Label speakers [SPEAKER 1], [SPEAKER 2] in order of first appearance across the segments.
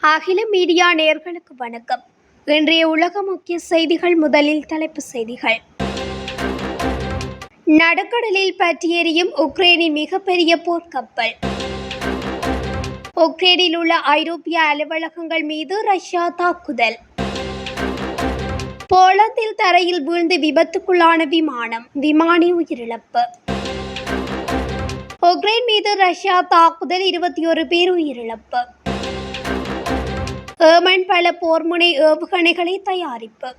[SPEAKER 1] அகில மீடியா நேர்களுக்கு வணக்கம். இன்றைய உலக முக்கிய செய்திகள் முதலில் தலைப்பு செய்திகள். நடுக்கடலில் பற்றியெறியும் உக்ரைனின் மிகப்பெரிய போர்க்கப்பல். உக்ரைனில் உள்ள ஐரோப்பிய அலுவலகங்கள் மீது ரஷ்யா தாக்குதல். போலந்தில் தரையில் வீழ்ந்து விபத்துக்குள்ளான விமானம் விமானி உயிரிழப்பு. உக்ரைன் மீது ரஷ்யா தாக்குதல் இருபத்தி ஒரு பேர் உயிரிழப்பு. ஏமன் பல போர்முனை ஏவுகணைகளை தயாரிப்பு.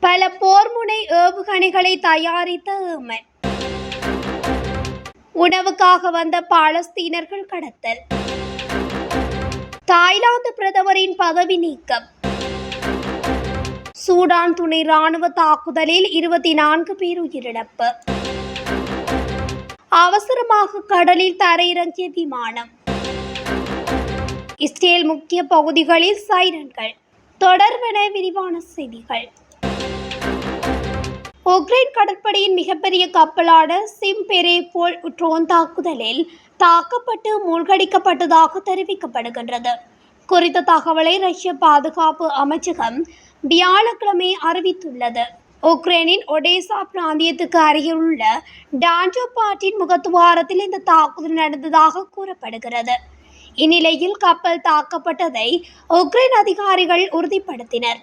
[SPEAKER 1] பல போர்முனை ஏவுகணைகளை தயாரித்த ஏமன். உணவுக்காக வந்த பாலஸ்தீனர்கள் கடத்தல். தாய்லாந்து பிரதமரின் பதவி நீக்கம். சூடான் துணை ராணுவ தாக்குதலில் இருபத்தி நான்கு பேர் உயிரிழப்பு. அவசரமாக கடலில் தரையிறங்கிய விமானம். இஸ்ரேல் முக்கிய பகுதிகளில் சைரன்கள். தொடர்பென விரிவான செய்திகள். உக்ரைன் கடற்படையின் மிகப்பெரிய கப்பலான சிம்பெரேபோல் ட்ரோன் தாக்குதலில் தாக்கப்பட்டு மூழ்கடிக்கப்பட்டதாக தெரிவிக்கப்படுகின்றது. குறித்த தகவலை ரஷ்ய பாதுகாப்பு அமைச்சகம் வியாழக்கிழமை அறிவித்துள்ளது. உக்ரைனின் ஒடேசா பிராந்தியத்துக்கு அருகில் உள்ள டான்ஜோபாட்டின் முகத்துவாரத்தில் இந்த தாக்குதல் நடந்ததாக கூறப்படுகிறது. இந்நிலையில் கப்பல் தாக்கப்பட்டதை உக்ரைன் அதிகாரிகள் உறுதிப்படுத்தினர்.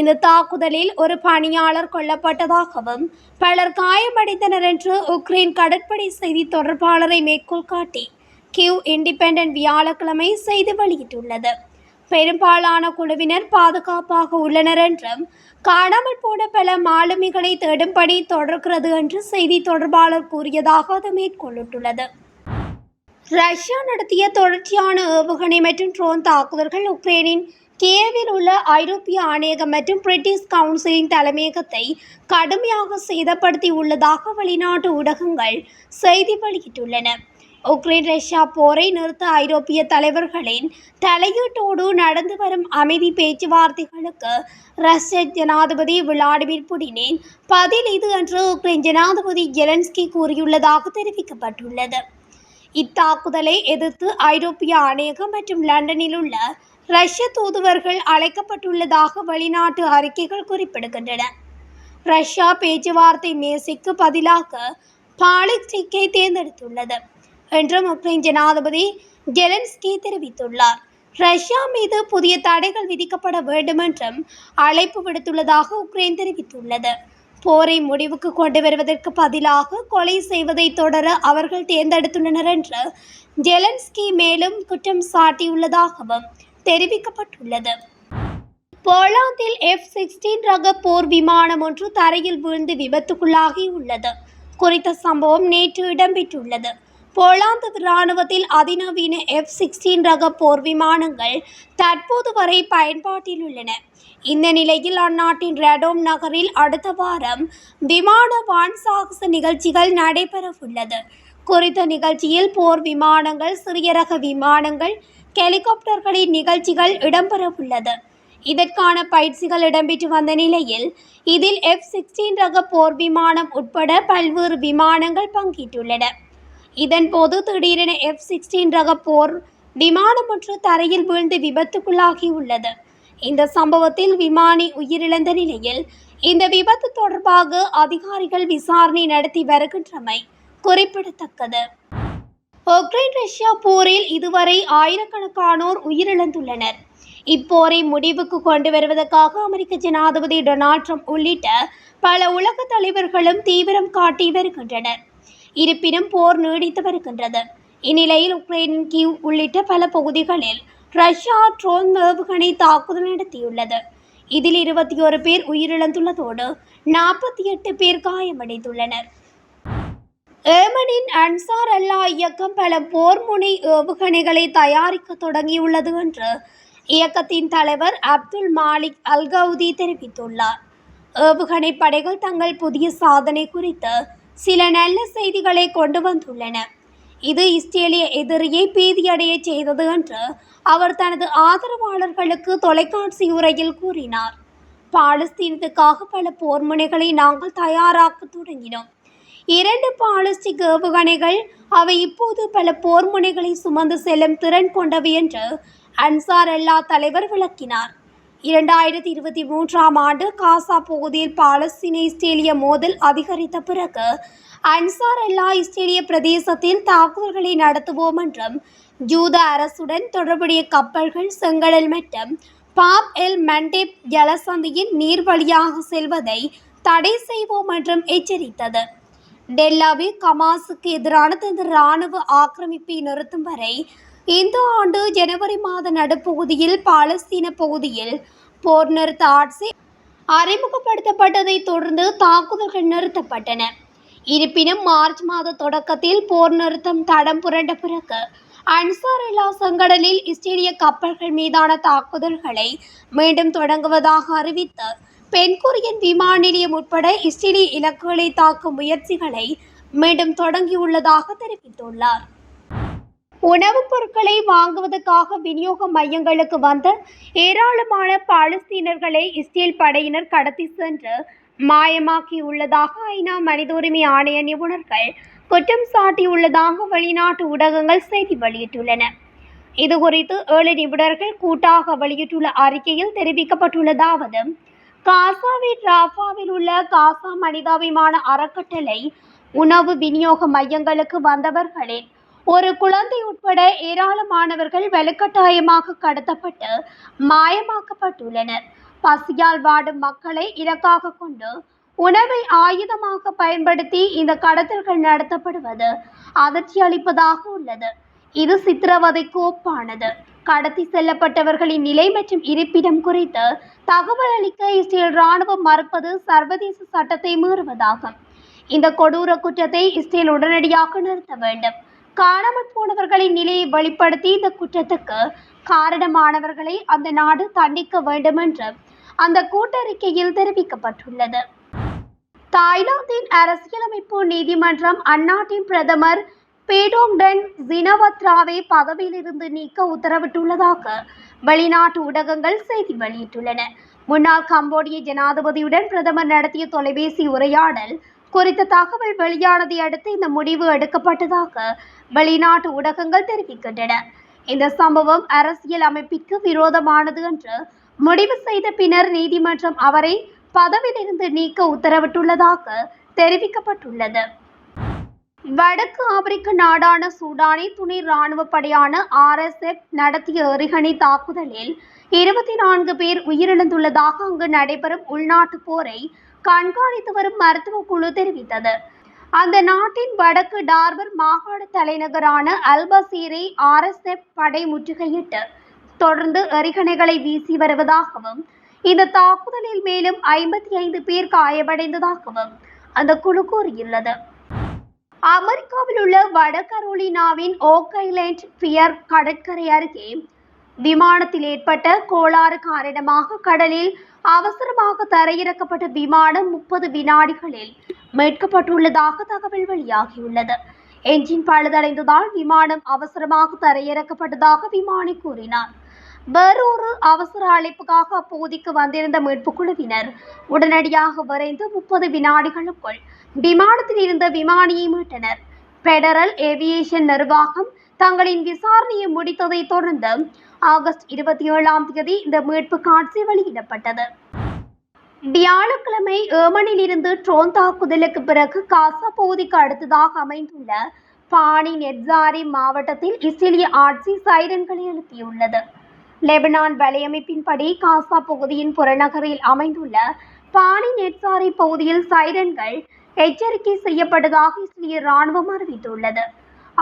[SPEAKER 1] இந்த தாக்குதலில் ஒரு பணியாளர் கொல்லப்பட்டதாகவும் பலர் காயமடைந்தனர் என்று உக்ரைன் கடற்படை செய்தி தொடர்பாளரை மேற்கோள் காட்டி கியூ இண்டிபெண்டன்ட் வியாழக்கிழமை செய்தி வெளியிட்டுள்ளது. பெரும்பாலான குழுவினர் பாதுகாப்பாக உள்ளனர் என்றும் காணாமல் போன பல மாலுமிகளை தேடும்படி தொடர்கிறது என்று செய்தி தொடர்பாளர் கூறியதாக அது மேற்கொள்ளிட்டுள்ளது ரஷ்யா நடத்திய தொடர்ச்சியான ஏவுகணை மற்றும் ட்ரோன் தாக்குதல்கள் உக்ரைனின் கியேவில் உள்ள ஐரோப்பிய ஆணையகம் மற்றும் பிரிட்டிஷ் கவுன்சிலின் தலைமையகத்தை கடுமையாக சேதப்படுத்தி உள்ளதாக வெளிநாட்டு ஊடகங்கள் செய்தி வெளியிட்டுள்ளன. உக்ரைன் ரஷ்யா போரை நிறுத்த ஐரோப்பிய தலைவர்களின் தலையீட்டோடு நடந்து வரும் அமைதி பேச்சுவார்த்தைகளுக்கு ரஷ்ய ஜனாதிபதி விளாடிமிர் புடினின் பதில் இது என்று உக்ரைன் ஜனாதிபதி ஜெலன்ஸ்கி கூறியுள்ளதாக தெரிவிக்கப்பட்டுள்ளது. இத்தாக்குதலை எதிர்த்து ஐரோப்பிய ஆணையகம் மற்றும் லண்டனில் உள்ள ரஷ்ய தூதுவர்கள் அழைக்கப்பட்டுள்ளதாக வெளிநாட்டு அறிக்கைகள் குறிப்பிடுகின்றன. ரஷ்யா பேச்சுவார்த்தை மேசைக்கு பதிலாக பாலிஸ்டிக்கை தேர்ந்தெடுத்துள்ளது. என்றும் உக்ரைன் ஜனாதிபதி ஜெலன்ஸ்கி தெரிவித்துள்ளார். ரஷ்யா மீது புதிய தடைகள் விதிக்கப்பட வேண்டும் என்றும் அழைப்பு விடுத்துள்ளதாக உக்ரைன் தெரிவித்துள்ளது. போரை முடிவுக்கு கொண்டு வருவதற்கு பதிலாக கொலை செய்வதை தொடர அவர்கள் தேர்ந்தெடுத்துள்ளனர் என்று ஜெலன்ஸ்கி மேலும் குற்றம் சாட்டியுள்ளதாகவும் தெரிவிக்கப்பட்டுள்ளது. போலாந்தில் எஃப் சிக்ஸ்டீன் ரக போர் விமானம் ஒன்று தரையில் விழுந்து விபத்துக்குள்ளாகி உள்ளது குறித்த சம்பவம் நேற்று இடம்பெற்றுள்ளது. போலாந்து இராணுவத்தில் அதிநவீன எஃப் சிக்ஸ்டீன் ரக போர் விமானங்கள் தற்போது வரை பயன்பாட்டில் உள்ளன. இந்த நிலையில் அந்நாட்டின் ரெடோம் நகரில் அடுத்த வாரம் விமான வான் சாகச நிகழ்ச்சிகள் நடைபெறவுள்ளது. குறித்த நிகழ்ச்சியில் போர் விமானங்கள் சிறிய ரக விமானங்கள் ஹெலிகாப்டர்களின் நிகழ்ச்சிகள் இடம்பெறவுள்ளது. இதற்கான பயிற்சிகள் இடம்பெற்று வந்த நிலையில் இதில் எஃப் சிக்ஸ்டீன் ரக போர் விமானம் உட்பட பல்வேறு விமானங்கள் பங்கேற்றுள்ளன. இதன்போது திடீரென எஃப் சிக்ஸ்டீன் ரக போர் விமானம் ஒன்று தரையில் வீழ்ந்து விபத்துக்குள்ளாகியுள்ளது. இந்த சம்பவத்தில் விமானி உயிரிழந்த நிலையில் இந்த விபத்து தொடர்பாக அதிகாரிகள் விசாரணை நடத்தி வருகின்றமை குறிப்பிடத்தக்கது. உக்ரைன் ரஷ்யா போரில் இதுவரை ஆயிரக்கணக்கானோர் உயிரிழந்துள்ளனர். இப்போரை முடிவுக்கு கொண்டு வருவதற்காக அமெரிக்க ஜனாதிபதி டொனால்ட் ட்ரம்ப் உள்ளிட்ட பல உலக தலைவர்களும் தீவிரம் காட்டி வருகின்றனர். இருப்பினும் போர் நீடித்து வருகின்றது. இந்நிலையில் உக்ரைனின் கீவ் உள்ளிட்ட பல பகுதிகளில் ரஷ்யா ட்ரோன் ஏவுகணை தாக்குதல் நடத்தியுள்ளது. இதில் இருபத்தி ஒரு பேர் உயிரிழந்துள்ளதோடு நாற்பத்தி எட்டு பேர் காயமடைந்துள்ளனர். ஏமனின் அன்சார் அல்லா இயக்கம் பல போர் முனை ஏவுகணைகளை தயாரிக்க தொடங்கியுள்ளது என்று இயக்கத்தின் தலைவர் அப்துல் மாலிக் அல்கவுதி தெரிவித்துள்ளார். ஏவுகணை படைகள் தங்கள் புதிய சாதனை குறித்து சில நல்ல செய்திகளை கொண்டு வந்துள்ளன. இது இஸ்ரேலிய எதிரியை பீதியடைய செய்தது என்று அவர் தனது ஆதரவாளர்களுக்கு தொலைக்காட்சி உரையில் கூறினார். பாலஸ்தீனத்துக்காக பல போர் முனைகளை நாங்கள் தயாராக்க தொடங்கினோம். இரண்டு பாலிஸ்டிக் ஏவுகணைகள் அவை இப்போது பல போர் முனைகளை சுமந்து செல்லும் திறன் கொண்டவை என்று அன்சார் அல்லா தலைவர் விளக்கினார். இரண்டாயிரத்தி இருபத்தி மூன்றாம் ஆண்டு காசா பகுதியில் பாலஸ்தீன இஸ்ரேலிய மோதல் அதிகரித்த பிறகு அன்சார் எல்லா இஸ்ரேலிய பிரதேசத்தில் தாக்குதல்களை நடத்துவோம் என்றும் ஜூத அரசுடன் தொடர்புடைய கப்பல்கள் செங்கடல் மற்றும் பாப் எல் மண்டேப் ஜலசந்தியின் நீர் வழியாக செல்வதை தடை செய்வோம் என்றும் எச்சரித்தது. டெல்லாவில் கமாஸுக்கு எதிரான தனது இராணுவ ஆக்கிரமிப்பை நிறுத்தும் வரை இந்த ஆண்டு ஜனவரி மாத நடுப்பகுதியில் பாலஸ்தீன பகுதியில் போர் நிறுத்த ஆட்சி அறிமுகப்படுத்தப்பட்டதை தொடர்ந்து தாக்குதல்கள் நிறுத்தப்பட்டன. இருப்பினும் மார்ச் மாத தொடக்கத்தில் போர் நிறுத்தம் தடம் புரண்ட பிறகு அன்சார் அல்லா செங்கடலில் இஸ்ரேலிய கப்பல்கள் மீதான தாக்குதல்களை மீண்டும் தொடங்குவதாக அறிவித்து பென்கொரியன் விமான நிலையம் உட்பட இஸ்ரேலிய இலக்குகளை தாக்கும் முயற்சிகளை மீண்டும் தொடங்கியுள்ளதாக தெரிவித்துள்ளார். உணவுப் பொருட்களை வாங்குவதற்காக விநியோக மையங்களுக்கு வந்த ஏராளமான பாலஸ்தீனர்களை இஸ்ரேல் படையினர் கடத்தி சென்று மாயமாக்கியுள்ளதாக ஐநா மனித உரிமை ஆணைய நிபுணர்கள் குற்றம் சாட்டியுள்ளதாக வெளிநாட்டு ஊடகங்கள் செய்தி வெளியிட்டுள்ளன. இது குறித்து ஏழு நிபுணர்கள் கூட்டாக வெளியிட்டுள்ள அறிக்கையில் தெரிவிக்கப்பட்டுள்ளதாவது காசாவின் ராஃபாவில் உள்ள காசா மனிதாபிமான அறக்கட்டளை உணவு விநியோக மையங்களுக்கு வந்தவர்களின் ஒரு குழந்தை உட்பட ஏராளமானவர்கள் வலுக்கட்டாயமாக கடத்தப்பட்டு மாயமாக்கப்பட்டுள்ளனர். பசியால் வாடும் மக்களை இலக்காக கொண்டு உணவை ஆயுதமாக பயன்படுத்தி இந்த கடத்தல்கள் நடத்தப்படுவது அதிர்ச்சி அளிப்பதாக உள்ளது. இது சித்திரவதைக்கு ஒப்பானது கடத்தி செல்லப்பட்டவர்களின் நிலை மற்றும் இருப்பிடம் குறித்து தகவல் அளிக்க இஸ்ரேல் ராணுவம் மறுப்பது சர்வதேச சட்டத்தை மீறுவதாகும். இந்த கொடூர குற்றத்தை இஸ்ரேல் உடனடியாக நிறுத்த வேண்டும். காணாமல் போனவர்களின் நிலையை வெளிப்படுத்தி இந்த குற்றத்துக்கு காரணமானவர்களை அந்த நாடு தண்டிக்க வேண்டும் என்று அந்த கூட்டறிக்கையில் தெரிவிக்கப்பட்டுள்ளது. தாய்லாந்தின் அரசியலமைப்பு நீதிமன்றம் அந்நாட்டின் பிரதமர் பேடோங்டன் ஜினவத்ராவை பதவியிலிருந்து நீக்க உத்தரவிட்டுள்ளதாக வெளிநாட்டு ஊடகங்கள் செய்தி வெளியிட்டுள்ளன. முன்னாள் கம்போடிய ஜனாதிபதியுடன் பிரதமர் நடத்திய தொலைபேசி உரையாடல் குறித்த தகவல் வெளியானதை அடுத்து இந்த முடிவு எடுக்கப்பட்டதாக வெளிநாட்டு ஊடகங்கள் தெரிவிக்கின்றன. இந்த சம்பவம் அரசியல் அமைப்பிற்கு விரோதமானது என்று முடிவு செய்த பின்னர் நீதிமன்றம் அவரை பதவியிலிருந்து நீக்க உத்தரவிட்டுள்ளதாக தெரிவிக்கப்பட்டுள்ளது. வடக்கு ஆப்பிரிக்க நாடான சூடானி துணை ராணுவ படையான ஆர்எஸ்எஃப் நடத்திய எறிகணை தாக்குதலில் இருபத்தி நான்கு பேர் உயிரிழந்துள்ளதாக அங்கு நடைபெறும் உள்நாட்டு போரை கண்காணித்து வரும் மருத்துவ குழு தெரிவித்தது. அந்த நாட்டின் வடக்கு டார்பர் மாகாண தலைநகரான அல்பசீரை ஆர்எஸ்எஃப் படை முற்றுகையிட்டு தொடர்ந்து எறிகணைகளை வீசி வருவதாகவும் இந்த தாக்குதலில் மேலும் ஐம்பத்தி ஐந்து பேர் காயமடைந்ததாகவும் அந்த குழு கூறியுள்ளது. அமெரிக்காவில் உள்ள வட கரோலினாவின் ஓக் ஐலேண்ட் பியர் கடற்கரை அருகே விமானத்தில் ஏற்பட்ட கோளாறு காரணமாக கடலில் அவசரமாக தரையிறக்கப்பட்ட விமானம் முப்பது வினாடிகளில் மீட்கப்பட்டுள்ளதாக தகவல் வெளியாகியுள்ளது. என்ஜின் பழுதடைந்ததால் விமானம் அவசரமாக தரையிறக்கப்பட்டதாக விமானி கூறினார். வேறொரு அவசர அழைப்புக்காக அப்பகுதிக்கு வந்திருந்த மீட்புக் குழுவினர் உடனடியாக விரைந்து முப்பது வினாடிகளுக்குள் விமானத்தில் இருந்த விமானியை மீட்டனர். பெடரல் ஏவியேஷன் நிர்வாகம் தங்களின் விசாரணையை முடித்ததை தொடர்ந்து ஆகஸ்ட் இருபத்தி ஏழாம் தேதி இந்த மீட்பு காட்சி வெளியிடப்பட்டது. வியாழக்கிழமை ஏமனில் இருந்து ட்ரோன் தாக்குதலுக்கு பிறகு காசா பகுதிக்கு அடுத்ததாக அமைந்துள்ள பானி நெட்சாரி மாவட்டத்தில் இஸ்ரேலிய ஆட்சி சைரன்களை எழுப்பியுள்ளது. லெபனான் வலையமைப்பின்படி காசா பகுதியின் புறநகரில் அமைந்துள்ள பானி நெட்சாரி பகுதியில் சைரன்கள் எச்சரிக்கை செய்யப்பட்டதாக இஸ்ரேலிய ராணுவம் அறிவித்துள்ளது.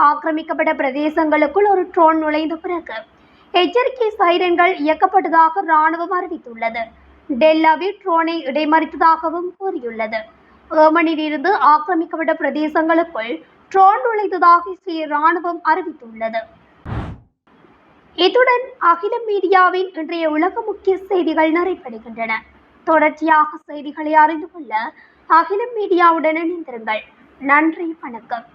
[SPEAKER 1] ஆக்கிரமிக்கப்பட்ட பிரதேசங்களுக்குள் ஒரு ட்ரோன் நுழைந்த பிறகு எச்சரிக்கை சைரன்கள் இயக்கப்பட்டதாக ராணுவம் அறிவித்துள்ளது. டெல்லாவி ட்ரோனை இடைமறித்ததாகவும் கூறியுள்ளது. ஏமனிலிருந்து ஆக்கிரமிக்கப்பட்ட பிரதேசங்களுக்குள் ட்ரோன் நுழைந்ததாக ஸ்ரீ ராணுவம் அறிவித்துள்ளது. இத்துடன் அகில மீடியாவின் இன்றைய உலக முக்கிய செய்திகள் நிறைவடைகின்றன. தொடர்ச்சியாக செய்திகளை அறிந்து கொள்ள அகில மீடியாவுடன் இணைந்திருங்கள். நன்றி வணக்கம்.